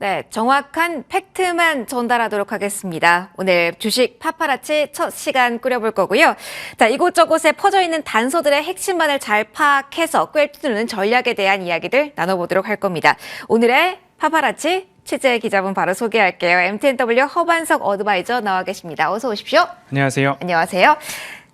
네, 정확한 팩트만 전달하도록 하겠습니다. 오늘 주식 파파라치 첫 시간 꾸려볼 거고요. 자, 이곳저곳에 퍼져 있는 단서들의 핵심만을 잘 파악해서 꿰뚫는 전략에 대한 이야기들 나눠보도록 할 겁니다. 오늘의 파파라치 취재 기자분 바로 소개할게요. MTNW 허반석 어드바이저 나와 계십니다. 어서 오십시오. 안녕하세요. 안녕하세요.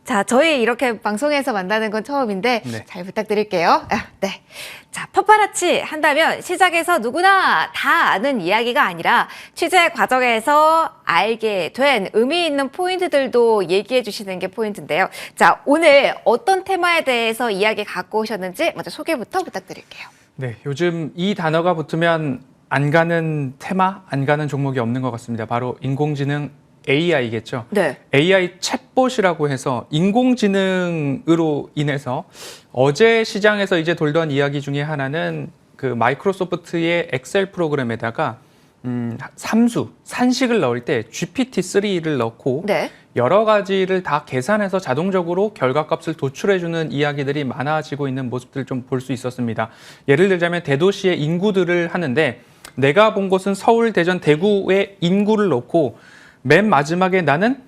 자, 저희 이렇게 방송에서 만나는 건 처음인데 네. 잘 부탁드릴게요. 아, 네. 자, 파파라치 한다면 시작에서 누구나 다 아는 이야기가 아니라 취재 과정에서 알게 된 의미 있는 포인트들도 얘기해 주시는 게 포인트인데요. 자, 오늘 어떤 테마에 대해서 이야기 갖고 오셨는지 먼저 소개부터 부탁드릴게요. 네, 요즘 이 단어가 붙으면 안 가는 테마, 안 가는 종목이 없는 것 같습니다. 바로 인공지능 AI겠죠. 네. AI 챗봇이라고 해서 인공지능으로 인해서 어제 시장에서 이제 돌던 이야기 중에 하나는 그 마이크로소프트의 엑셀 프로그램에다가 음, 삼수, 산식을 넣을 때 GPT-3를 넣고 네. 여러 가지를 다 계산해서 자동적으로 결과값을 도출해주는 이야기들이 많아지고 있는 모습들을 좀 볼 수 있었습니다. 예를 들자면 대도시의 인구들을 하는데 내가 본 곳은 서울, 대전, 대구의 인구를 놓고 맨 마지막에 나는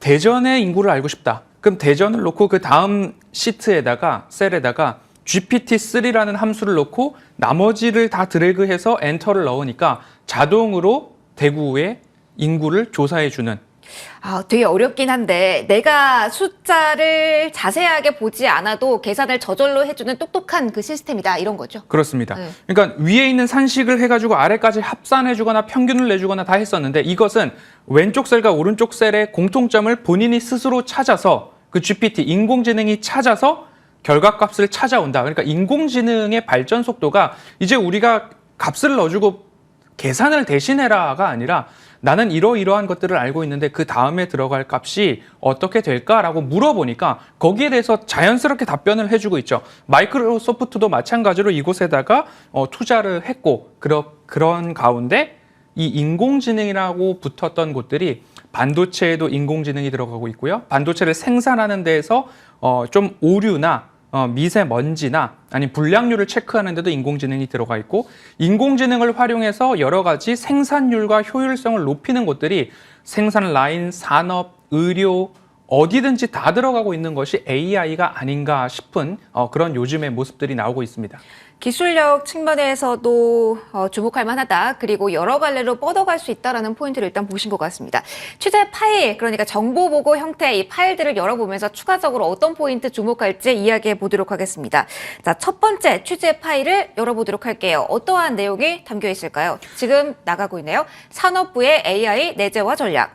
대전의 인구를 알고 싶다. 그럼 대전을 놓고 그 다음 시트에다가 셀에다가 GPT-3라는 함수를 넣고 나머지를 다 드래그해서 엔터를 넣으니까 자동으로 대구의 인구를 조사해 주는 아, 되게 어렵긴 한데 내가 숫자를 자세하게 보지 않아도 계산을 저절로 해주는 똑똑한 그 시스템이다 이런 거죠. 그렇습니다. 네. 그러니까 위에 있는 산식을 해가지고 아래까지 합산해주거나 평균을 내주거나 다 했었는데 이것은 왼쪽 셀과 오른쪽 셀의 공통점을 본인이 스스로 찾아서 그 GPT 인공지능이 찾아서 결과값을 찾아온다. 그러니까 인공지능의 발전 속도가 이제 우리가 값을 넣어주고 계산을 대신해라가 아니라 나는 이러이러한 것들을 알고 있는데 그 다음에 들어갈 값이 어떻게 될까라고 물어보니까 거기에 대해서 자연스럽게 답변을 해주고 있죠. 마이크로소프트도 마찬가지로 이곳에다가 어, 투자를 했고 그러, 그런 가운데 이 인공지능이라고 붙었던 곳들이 반도체에도 인공지능이 들어가고 있고요. 반도체를 생산하는 데에서 어, 좀 오류나 어, 미세먼지나 아니 불량률을 체크하는 데도 인공지능이 들어가 있고 인공지능을 활용해서 여러 가지 생산율과 효율성을 높이는 곳들이 생산 라인, 산업, 의료 어디든지 다 들어가고 있는 것이 AI가 아닌가 싶은 어, 그런 요즘의 모습들이 나오고 있습니다. 기술력 측면에서도 어, 주목할 만하다. 그리고 여러 갈래로 뻗어갈 수 있다라는 포인트를 일단 보신 것 같습니다. 취재 파일, 그러니까 정보 보고 형태의 이 파일들을 열어보면서 추가적으로 어떤 포인트 주목할지 이야기해 보도록 하겠습니다. 자, 첫 번째 취재 파일을 열어보도록 할게요. 어떠한 내용이 담겨 있을까요? 지금 나가고 있네요. 산업부의 AI 내재화 전략.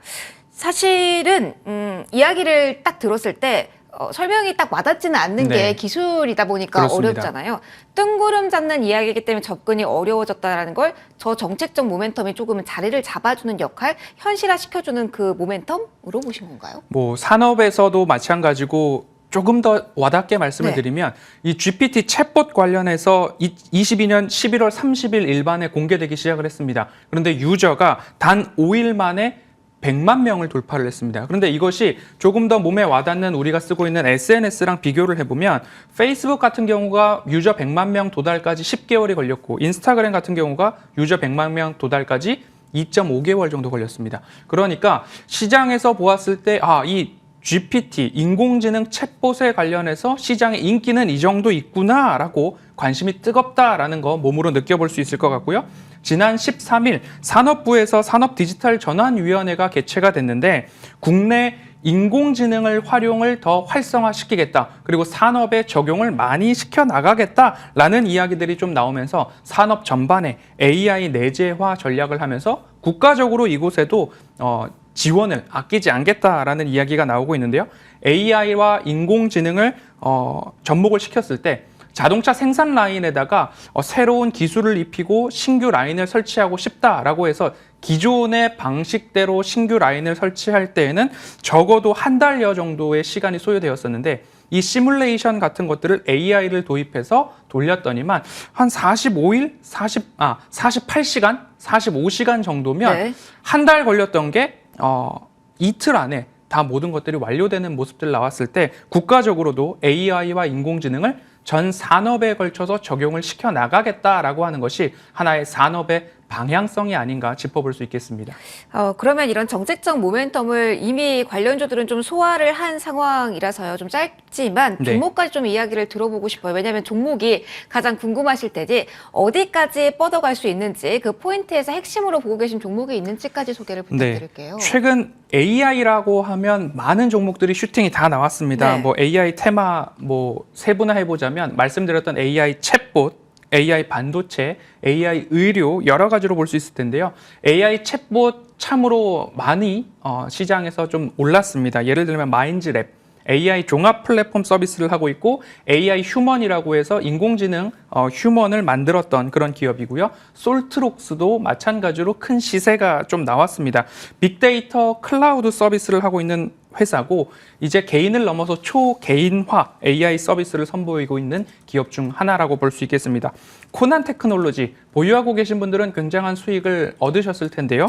사실은 음, 이야기를 딱 들었을 때 어, 설명이 딱 와닿지는 않는 네. 게 기술이다 보니까 그렇습니다. 어렵잖아요. 뜬구름 잡는 이야기이기 때문에 접근이 어려워졌다라는 걸 저 정책적 모멘텀이 조금은 자리를 잡아주는 역할, 현실화 시켜주는 그 모멘텀으로 보신 건가요? 뭐 산업에서도 마찬가지고 조금 더 와닿게 말씀을 네. 드리면 이 GPT 챗봇 관련해서 이- 22년 11월 30일 일반에 공개되기 시작을 했습니다. 그런데 유저가 단 5일 만에 100만 명을 돌파를 했습니다. 그런데 이것이 조금 더 몸에 와닿는 우리가 쓰고 있는 SNS랑 비교를 해보면 페이스북 같은 경우가 유저 100만 명 도달까지 10개월이 걸렸고 인스타그램 같은 경우가 유저 100만 명 도달까지 2.5개월 정도 걸렸습니다. 그러니까 시장에서 보았을 때, 아, 이 GPT, 인공지능 챗봇에 관련해서 시장의 인기는 이 정도 있구나라고 관심이 뜨겁다라는 거 몸으로 느껴볼 수 있을 것 같고요. 지난 13일 산업부에서 산업 디지털 전환위원회가 개최가 됐는데 국내 인공지능을 활용을 더 활성화시키겠다. 그리고 산업에 적용을 많이 시켜 나가겠다라는 이야기들이 좀 나오면서 산업 전반에 AI 내재화 전략을 하면서 국가적으로 이곳에도 어, 지원을 아끼지 않겠다라는 이야기가 나오고 있는데요. AI와 인공지능을 어, 접목을 시켰을 때 자동차 생산 라인에다가 어, 새로운 기술을 입히고 신규 라인을 설치하고 싶다라고 해서 기존의 방식대로 신규 라인을 설치할 때에는 적어도 한 달여 정도의 시간이 소요되었었는데 이 시뮬레이션 같은 것들을 AI를 도입해서 돌렸더니만 한 45일, 40, 아, 48시간, 45시간 정도면 네. 한달 걸렸던 게 어, 이틀 안에 다 모든 것들이 완료되는 모습들 나왔을 때 국가적으로도 AI와 인공지능을 전 산업에 걸쳐서 적용을 시켜 나가겠다라고 하는 것이 하나의 산업의 방향성이 아닌가 짚어볼 수 있겠습니다. 어, 그러면 이런 정책적 모멘텀을 이미 관련주들은 좀 소화를 한 상황이라서요. 좀 짧지만 네. 종목까지 좀 이야기를 들어보고 싶어요. 왜냐하면 종목이 가장 궁금하실 때지 어디까지 뻗어갈 수 있는지 그 포인트에서 핵심으로 보고 계신 종목이 있는지까지 소개를 부탁드릴게요. 네. 최근 AI라고 하면 많은 종목들이 슈팅이 다 나왔습니다. 네. 뭐 AI 테마 뭐 세분화해 보자면 말씀드렸던 AI 챗봇, AI 반도체, AI 의료 여러 가지로 볼 수 있을 텐데요. AI 챗봇 참으로 많이 어, 시장에서 좀 올랐습니다. 예를 들면 마인즈랩 AI 종합 플랫폼 서비스를 하고 있고 AI 휴먼이라고 해서 인공지능 어, 휴먼을 만들었던 그런 기업이고요. 솔트록스도 마찬가지로 큰 시세가 좀 나왔습니다. 빅데이터 클라우드 서비스를 하고 있는 회사고 이제 개인을 넘어서 초개인화 AI 서비스를 선보이고 있는 기업 중 하나라고 볼 수 있겠습니다. 코난 테크놀로지 보유하고 계신 분들은 굉장한 수익을 얻으셨을 텐데요.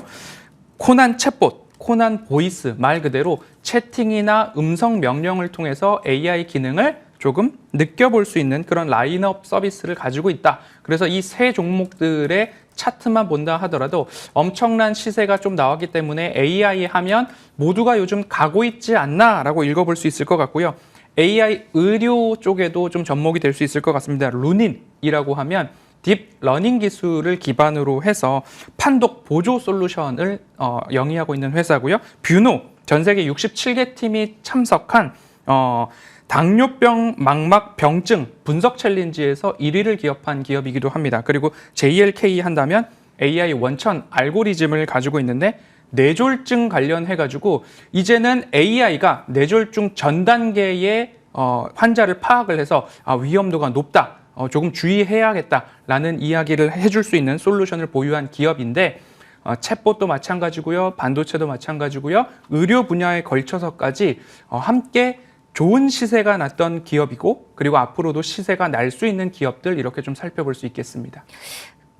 코난 챗봇 코난 보이스 말 그대로 채팅이나 음성 명령을 통해서 AI 기능을 조금 느껴볼 수 있는 그런 라인업 서비스를 가지고 있다. 그래서 이 세 종목들의 차트만 본다 하더라도 엄청난 시세가 좀 나왔기 때문에 AI 하면 모두가 요즘 가고 있지 않나라고 읽어볼 수 있을 것 같고요. AI 의료 쪽에도 좀 접목이 될 수 있을 것 같습니다. 루닌이라고 하면 딥 러닝 기술을 기반으로 해서 판독 보조 솔루션을 어, 영위하고 있는 회사고요. 뷰노 전 세계 67개 팀이 참석한 어, 당뇨병 망막 병증 분석 챌린지에서 1위를 기업한 기업이기도 합니다. 그리고 JLK 한다면 AI 원천 알고리즘을 가지고 있는데 뇌졸중 관련해 가지고 이제는 AI가 뇌졸중 전 단계의 어, 환자를 파악을 해서 아, 위험도가 높다. 어, 조금 주의해야겠다라는 이야기를 해줄 수 있는 솔루션을 보유한 기업인데 어, 챗봇도 마찬가지고요, 반도체도 마찬가지고요, 의료 분야에 걸쳐서까지 어, 함께 좋은 시세가 났던 기업이고 그리고 앞으로도 시세가 날 수 있는 기업들 이렇게 좀 살펴볼 수 있겠습니다.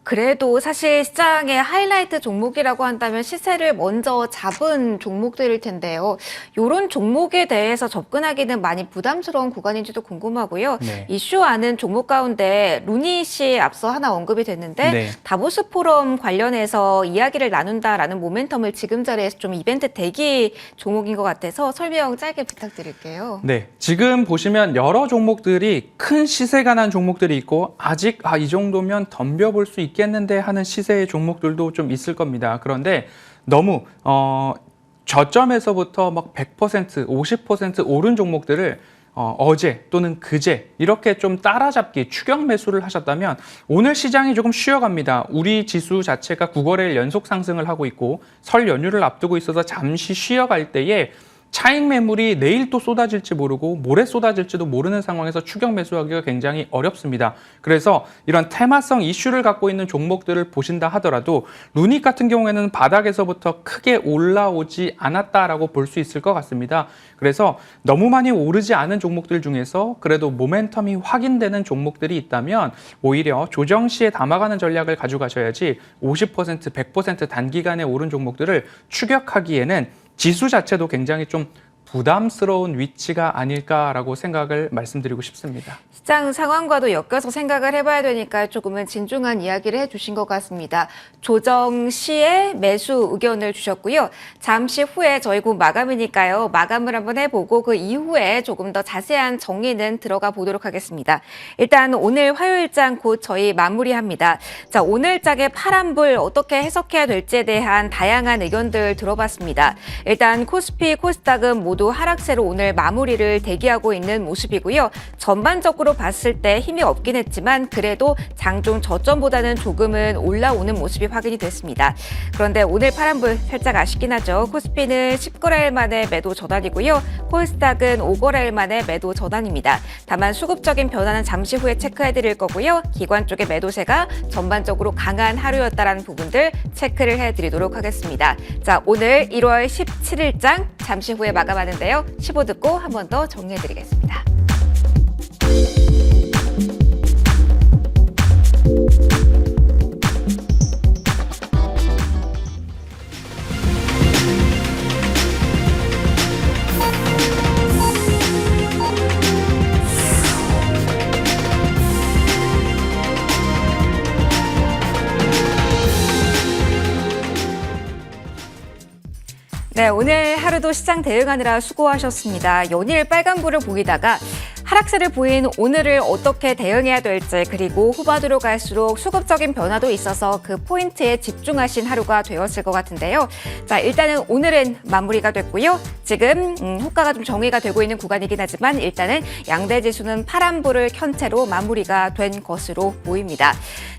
그래도 사실 시장의 하이라이트 종목이라고 한다면 시세를 먼저 잡은 종목들일 텐데요. 이런 종목에 대해서 접근하기는 많이 부담스러운 구간인지도 궁금하고요. 네. 이슈하는 종목 가운데 루닛이 앞서 하나 언급이 됐는데 네. 다보스 포럼 관련해서 이야기를 나눈다라는 모멘텀을 지금 자리에서 좀 이벤트 대기 종목인 것 같아서 설명 짧게 부탁드릴게요. 네, 지금 보시면 여러 종목들이 큰 시세가 난 종목들이 있고 아직 아, 이 정도면 덤벼볼 수 있 겠는데 하는 시세의 종목들도 좀 있을 겁니다. 그런데 너무 어, 저점에서부터 막 100%, 50% 오른 종목들을 어, 어제 또는 그제 이렇게 좀 따라잡기 추격 매수를 하셨다면 오늘 시장이 조금 쉬어갑니다. 우리 지수 자체가 9거래일 연속 상승을 하고 있고 설 연휴를 앞두고 있어서 잠시 쉬어갈 때에 차익 매물이 내일 또 쏟아질지 모르고 모레 쏟아질지도 모르는 상황에서 추격 매수하기가 굉장히 어렵습니다. 그래서 이런 테마성 이슈를 갖고 있는 종목들을 보신다 하더라도 루닛 같은 경우에는 바닥에서부터 크게 올라오지 않았다라고 볼 수 있을 것 같습니다. 그래서 너무 많이 오르지 않은 종목들 중에서 그래도 모멘텀이 확인되는 종목들이 있다면 오히려 조정 시에 담아가는 전략을 가져가셔야지 50% 100% 단기간에 오른 종목들을 추격하기에는 지수 자체도 굉장히 좀 부담스러운 위치가 아닐까라고 생각을 말씀드리고 싶습니다. 시장 상황과도 엮여서 생각을 해봐야 되니까 조금은 진중한 이야기를 해주신 것 같습니다. 조정 시에 매수 의견을 주셨고요. 잠시 후에 저희 곧 마감이니까요. 마감을 한번 해보고 그 이후에 조금 더 자세한 정리는 들어가 보도록 하겠습니다. 일단 오늘 화요일장 곧 저희 마무리합니다. 자, 오늘 장의 파란불 어떻게 해석해야 될지에 대한 다양한 의견들 들어봤습니다. 일단 코스피, 코스닥은 모두 하락세로 오늘 마무리를 대기하고 있는 모습이고요. 전반적으로 봤을 때 힘이 없긴 했지만 그래도 장중 저점보다는 조금은 올라오는 모습이 확인이 됐습니다. 그런데 오늘 파란불 살짝 아쉽긴 하죠. 코스피는 10거래일 만에 매도 전환이고요. 코스닥은 5거래일 만에 매도 전환입니다. 다만 수급적인 변화는 잠시 후에 체크해 드릴 거고요. 기관 쪽의 매도세가 전반적으로 강한 하루였다라는 부분들 체크를 해 드리도록 하겠습니다. 자, 오늘 1월 17일장 잠시 후에 마감하는데요. 15 듣고 한 번 더 정리해 드리겠습니다. 네, 오늘 하루도 시장 대응하느라 수고하셨습니다. 연일 빨간불을 보이다가 하락세를 보인 오늘을 어떻게 대응해야 될지 그리고 후반으로 갈수록 수급적인 변화도 있어서 그 포인트에 집중하신 하루가 되었을 것 같은데요. 자, 일단은 오늘은 마무리가 됐고요. 지금 음, 호가가 좀 정의가 되고 있는 구간이긴 하지만 일단은 양대 지수는 파란불을 켠 채로 마무리가 된 것으로 보입니다.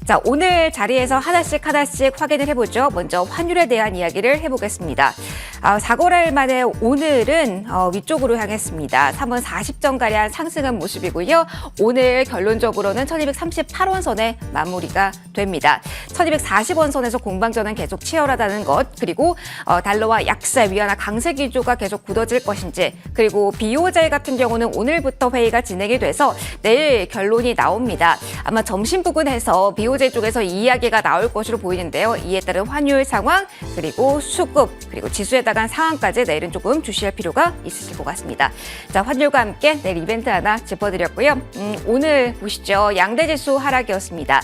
자, 오늘 자리에서 하나씩 하나씩 확인을 해보죠. 먼저 환율에 대한 이야기를 해보겠습니다. 아, 4거래일 만에 오늘은 어, 위쪽으로 향했습니다. 3원 40전가량 상승한 모습이고요. 오늘 결론적으로는 1238원 선에 마무리가 됩니다. 1240원 선에서 공방전은 계속 치열하다는 것, 그리고 어, 달러와 약세, 위안화 강세 기조가 계속 굳어질 것인지, 그리고 BOJ 같은 경우는 오늘부터 회의가 진행이 돼서 내일 결론이 나옵니다. 아마 점심 부근에서 BOJ 쪽에서 이 이야기가 나올 것으로 보이는데요. 이에 따른 환율 상황, 그리고 수급, 그리고 지수에 따른 상황까지 내일은 조금 주시할 필요가 있으실 것 같습니다. 자, 환율과 함께 내일 이벤트 하나 짚어드렸고요. 음, 오늘 보시죠. 양대 지수 하락이었습니다.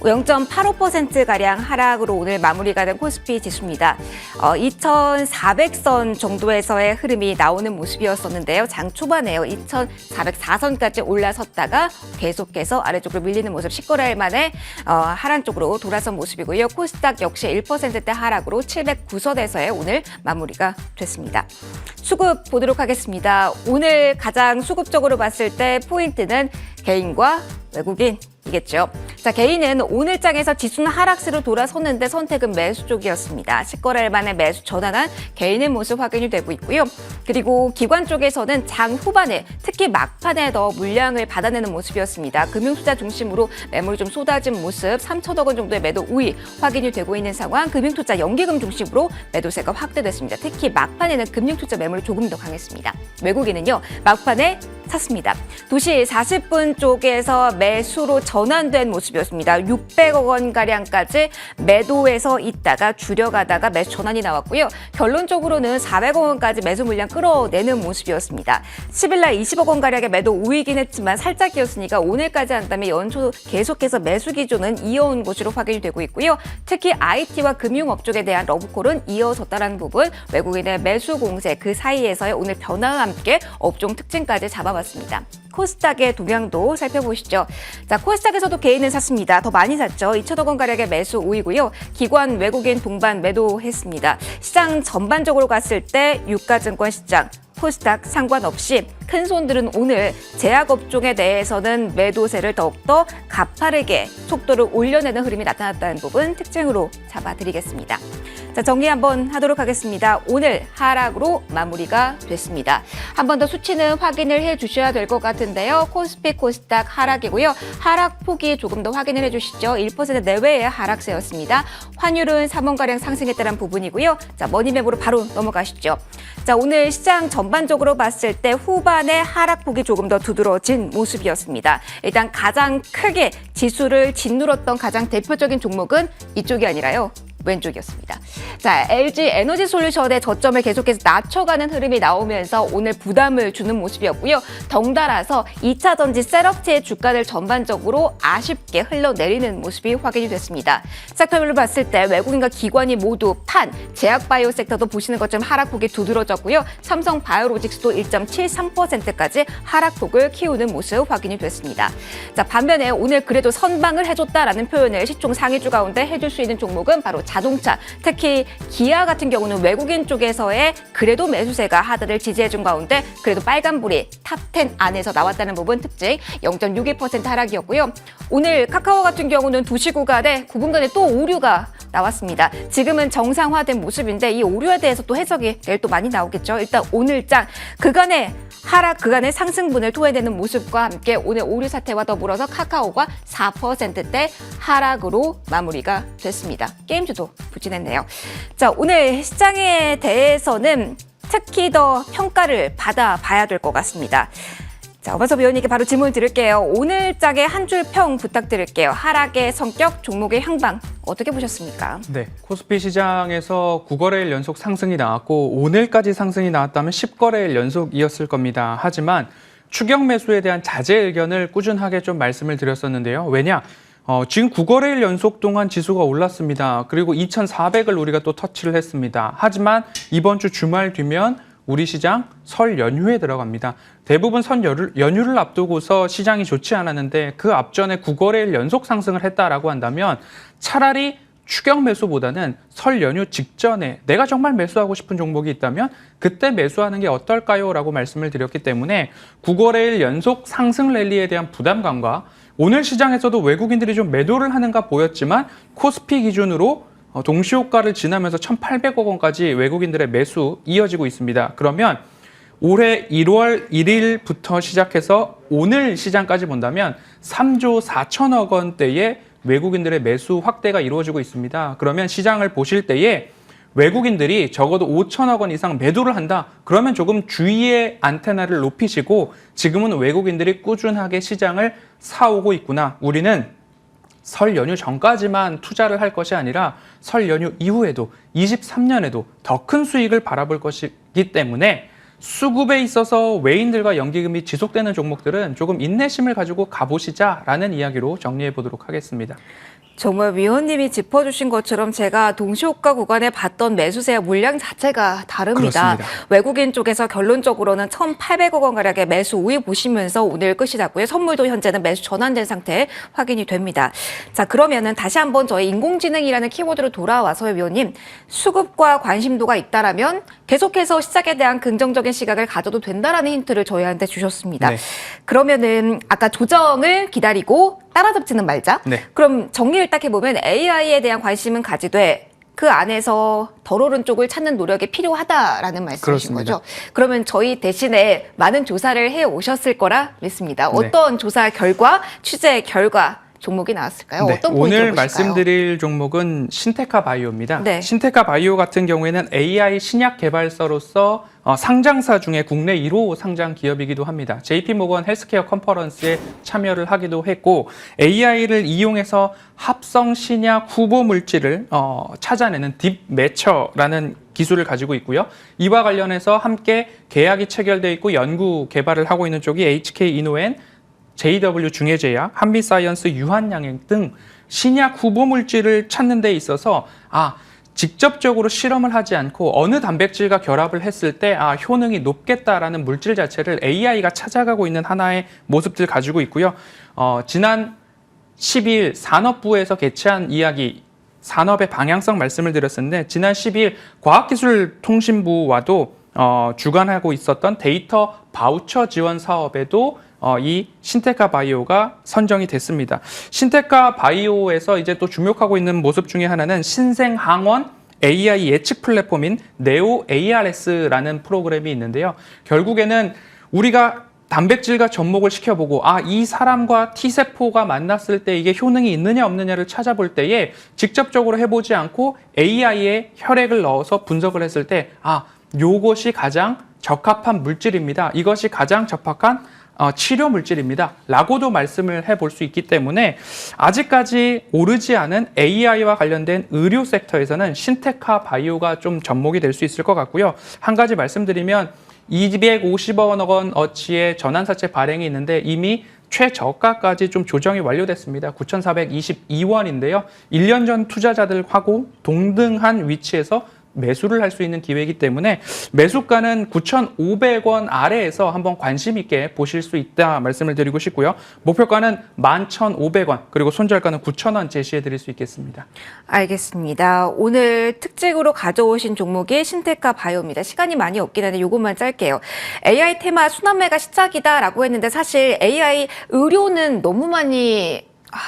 0.85%가량 하락으로 오늘 마무리가 된 코스피 지수입니다. 어, 2,400선 정도에서의 흐름이 나오는 모습이었었는데요. 장 초반에요. 2,404선까지 올라섰다가 계속해서 아래쪽으로 밀리는 모습 10거래일 만에 어, 하락 쪽으로 돌아선 모습이고요. 코스닥 역시 1%대 하락으로 709선에서의 오늘 마무리가 됐습니다. 수급 보도록 하겠습니다. 오늘 가장 수급적으로 봤을 때 포인트는 개인과 외국인 이겠죠. 자, 개인은 오늘 장에서 지수는 하락세로 돌아섰는데 선택은 매수 쪽이었습니다. 10거래일 만에 매수 전환한 개인의 모습 확인이 되고 있고요. 그리고 기관 쪽에서는 장 후반에 특히 막판에 더 물량을 받아내는 모습이었습니다. 금융투자 중심으로 매물이 좀 쏟아진 모습, 3천억 원 정도의 매도 우위 확인이 되고 있는 상황, 금융투자 연기금 중심으로 매도세가 확대됐습니다. 특히 막판에는 금융투자 매물이 조금 더 강했습니다. 외국인은요, 막판에 샀습니다. 2시 40분 쪽에서 매수로 전환된 모습이었습니다. 600억 원 가량까지 매도해서 있다가 줄여가다가 매수 전환이 나왔고요. 결론적으로는 400억 원까지 매수 물량 끌어내는 모습이었습니다. 10일 날 20억 원 가량의 매도 우이긴 했지만 살짝이었으니까 오늘까지 한다면 연초 계속해서 매수 기조는 이어온 것으로 확인이 되고 있고요. 특히 IT와 금융업 쪽에 대한 러브콜은 이어졌다는 부분, 외국인의 매수 공세 그 사이에서의 오늘 변화와 함께 업종 특징까지 잡아봤습니다. 코스닥의 동향도 살펴보시죠. 자, 코스닥에서도 개인은 샀습니다. 더 많이 샀죠. 2천억 원 가량의 매수 우이고요. 기관 외국인 동반 매도했습니다. 시장 전반적으로 갔을 때 유가증권 시장 코스닥 상관없이 큰 손들은 오늘 제약업종에 대해서는 매도세를 더욱더 가파르게 속도를 올려내는 흐름이 나타났다는 부분 특징으로 잡아드리겠습니다. 자, 정리 한번 하도록 하겠습니다. 오늘 하락으로 마무리가 됐습니다. 한 번 더 수치는 확인을 해 주셔야 될 것 같은데요. 코스피 코스닥 하락이고요. 하락 폭이 조금 더 확인을 해 주시죠. 1% 내외의 하락세였습니다. 환율은 3원가량 상승했다는 부분이고요. 자, 머니맵으로 바로 넘어가시죠. 자, 오늘 시장 전반적으로 봤을 때 후반에 하락폭이 조금 더 두드러진 모습이었습니다. 일단 가장 크게 지수를 짓눌렀던 가장 대표적인 종목은 이쪽이 아니라요. 왼쪽이었습니다. 자, LG 에너지 솔루션의 저점을 계속해서 낮춰가는 흐름이 나오면서 오늘 부담을 주는 모습이었고요. 덩달아서 2차 전지 셋업체의 주가를 전반적으로 아쉽게 흘러내리는 모습이 확인이 됐습니다. 섹터별로 봤을 때 외국인과 기관이 모두 판, 제약바이오 섹터도 보시는 것처럼 하락폭이 두드러졌고요. 삼성 바이오로직스도 1.73%까지 하락폭을 키우는 모습 확인이 됐습니다. 자, 반면에 오늘 그래도 선방을 해줬다라는 표현을 시총 상위주 가운데 해줄 수 있는 종목은 바로 자동차, 특히 기아 같은 경우는 외국인 쪽에서의 그래도 매수세가 하드를 지지해준 가운데 그래도 빨간불이 탑10 안에서 나왔다는 부분 특징 0.61% 하락이었고요. 오늘 카카오 같은 경우는 2시 구간에 9분간에 또 오류가 나왔습니다. 지금은 정상화된 모습인데 이 오류에 대해서 또 해석이 내일 또 많이 나오겠죠. 일단 오늘장 그간의 하락 그간의 상승분을 토해내는 모습과 함께 오늘 오류 사태와 더불어서 카카오가 4%대 하락으로 마무리가 됐습니다. 게임 주도 부진했네요. 자, 오늘 시장에 대해서는 특히 더 평가를 받아봐야 될 것 같습니다. 자, 어바서 위원님께 바로 질문 드릴게요. 오늘 장의 한 줄 평 부탁드릴게요. 하락의 성격, 종목의 향방 어떻게 보셨습니까? 네, 코스피 시장에서 9거래일 연속 상승이 나왔고 오늘까지 상승이 나왔다면 10거래일 연속이었을 겁니다. 하지만 추격 매수에 대한 자제 의견을 꾸준하게 좀 말씀을 드렸었는데요. 왜냐? 어, 지금 9거래일 연속 동안 지수가 올랐습니다. 그리고 2,400을 우리가 또 터치를 했습니다. 하지만 이번 주 주말 뒤면 우리 시장 설 연휴에 들어갑니다. 대부분 선 연휴를, 앞두고서 시장이 좋지 않았는데 그 앞전에 9거래일 연속 상승을 했다라고 한다면 차라리 추격 매수보다는 설 연휴 직전에 내가 정말 매수하고 싶은 종목이 있다면 그때 매수하는 게 어떨까요? 라고 말씀을 드렸기 때문에 9거래일 연속 상승 랠리에 대한 부담감과 오늘 시장에서도 외국인들이 좀 매도를 하는가 보였지만 코스피 기준으로 어, 동시호가를 지나면서 1,800억 원까지 외국인들의 매수 이어지고 있습니다. 그러면 올해 1월 1일부터 시작해서 오늘 시장까지 본다면 3조 4천억 원대의 외국인들의 매수 확대가 이루어지고 있습니다. 그러면 시장을 보실 때에 외국인들이 적어도 5천억 원 이상 매도를 한다. 그러면 조금 주의의 안테나를 높이시고 지금은 외국인들이 꾸준하게 시장을 사오고 있구나. 우리는 설 연휴 전까지만 투자를 할 것이 아니라 설 연휴 이후에도 23년에도 더 큰 수익을 바라볼 것이기 때문에 수급에 있어서 외인들과 연기금이 지속되는 종목들은 조금 인내심을 가지고 가보시자라는 이야기로 정리해 보도록 하겠습니다. 정말 위원님이 짚어주신 것처럼 제가 동시호가 구간에 봤던 매수세의 물량 자체가 다릅니다. 그렇습니다. 외국인 쪽에서 결론적으로는 1,800억 원 가량의 매수 우위 보시면서 오늘 끝이 났고요. 선물도 현재는 매수 전환된 상태 확인이 됩니다. 자 그러면은 다시 한번 저희 인공지능이라는 키워드로 돌아와서 위원님 수급과 관심도가 있다라면 계속해서 시작에 대한 긍정적인 시각을 가져도 된다라는 힌트를 저희한테 주셨습니다. 네. 그러면은 아까 조정을 기다리고 따라잡지는 말자. 네. 그럼 정리를 딱 해보면 AI에 대한 관심은 가지되 그 안에서 덜 오른 쪽을 찾는 노력이 필요하다라는 말씀이신 그렇습니다. 거죠. 그러면 저희 대신에 많은 조사를 해 오셨을 거라 믿습니다. 네. 어떤 조사 결과, 취재 결과 종목이 나왔을까요? 네, 어떤 오늘? 말씀드릴 종목은 신테카 바이오입니다. 네. 신테카 바이오 같은 경우에는 AI 신약 개발사로서 어, 상장사 중에 국내 1호 상장 기업이기도 합니다. JP 모건 헬스케어 컨퍼런스에 참여를 하기도 했고 AI를 이용해서 합성 신약 후보 물질을 어, 찾아내는 딥 매처라는 기술을 가지고 있고요. 이와 관련해서 함께 계약이 체결돼 있고 연구 개발을 하고 있는 쪽이 HK 이노엔 JW 중해제약, 한미사이언스 유한양행 등 신약 후보 물질을 찾는 데 있어서 아 직접적으로 실험을 하지 않고 어느 단백질과 결합을 했을 때 아 효능이 높겠다라는 물질 자체를 AI가 찾아가고 있는 하나의 모습들 가지고 있고요. 어, 지난 12일 산업부에서 개최한 이야기 산업의 방향성 말씀을 드렸었는데 지난 10일 과학기술통신부와도 어, 주관하고 있었던 데이터 바우처 지원 사업에도 어, 이 신테카 바이오가 선정이 됐습니다. 신테카 바이오에서 이제 또 주목하고 있는 모습 중에 하나는 신생항원 AI 예측 플랫폼인 네오 ARS라는 프로그램이 있는데요. 결국에는 우리가 단백질과 접목을 시켜보고 아 이 사람과 T세포가 만났을 때 이게 효능이 있느냐 없느냐를 찾아볼 때에 직접적으로 해보지 않고 AI에 혈액을 넣어서 분석을 했을 때아 요것이 가장 적합한 물질입니다. 이것이 가장 적합한 어, 치료 물질입니다. 라고도 말씀을 해볼 수 있기 때문에 아직까지 오르지 않은 AI와 관련된 의료 섹터에서는 신테카 바이오가 좀 접목이 될 수 있을 것 같고요. 한 가지 말씀드리면 250억 원 어치의 전환사채 발행이 있는데 이미 최저가까지 좀 조정이 완료됐습니다. 9,422원인데요. 1년 전 투자자들하고 동등한 위치에서 매수를 할 수 있는 기회이기 때문에 매수가는 9,500원 아래에서 한번 관심 있게 보실 수 있다 말씀을 드리고 싶고요. 목표가는 11,500원 그리고 손절가는 9,000원 제시해 드릴 수 있겠습니다. 알겠습니다. 오늘 특징으로 가져오신 종목이 신테카 바이오입니다. 시간이 많이 없긴 한데 이것만 짧게요. AI 테마 순환매가 시작이다라고 했는데 사실 AI 의료는 너무 많이 아,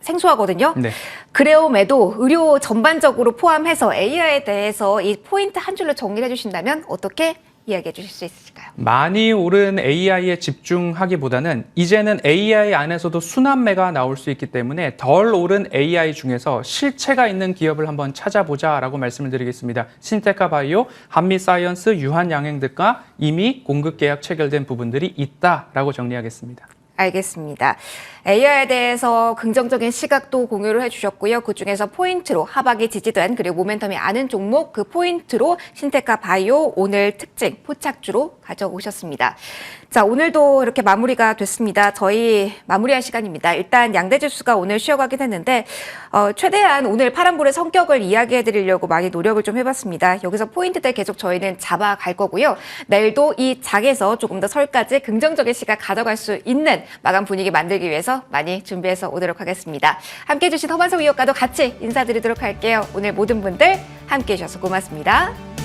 생소하거든요. 네. 그래옴에도 의료 전반적으로 포함해서 AI에 대해서 이 포인트 한 줄로 정리해 주신다면 어떻게 이야기해 주실 수 있을까요? 많이 오른 AI에 집중하기보다는 이제는 AI 안에서도 순환매가 나올 수 있기 때문에 덜 오른 AI 중에서 실체가 있는 기업을 한번 찾아보자라고 말씀을 드리겠습니다. 신테카 바이오, 한미사이언스, 유한양행 등과 이미 공급 계약 체결된 부분들이 있다라고 정리하겠습니다. 알겠습니다. AI에 대해서 긍정적인 시각도 공유를 해주셨고요. 그 중에서 포인트로 하박이 지지된 그리고 모멘텀이 아는 종목 그 포인트로 신테카 바이오 오늘 특징 포착주로 가져오셨습니다. 자, 오늘도 이렇게 마무리가 됐습니다. 저희 마무리할 시간입니다. 일단 양대 지수가 오늘 쉬어가긴 했는데 어, 최대한 오늘 파란불의 성격을 이야기해 드리려고 많이 노력을 좀 해봤습니다. 여기서 포인트들 계속 저희는 잡아갈 거고요. 내일도 이 장에서 조금 더 설까지 긍정적인 시각 가져갈 수 있는 마감 분위기 만들기 위해서 많이 준비해서 오도록 하겠습니다. 함께 해주신 허만석 위원과도 같이 인사드리도록 할게요. 오늘 모든 분들 함께 해주셔서 고맙습니다.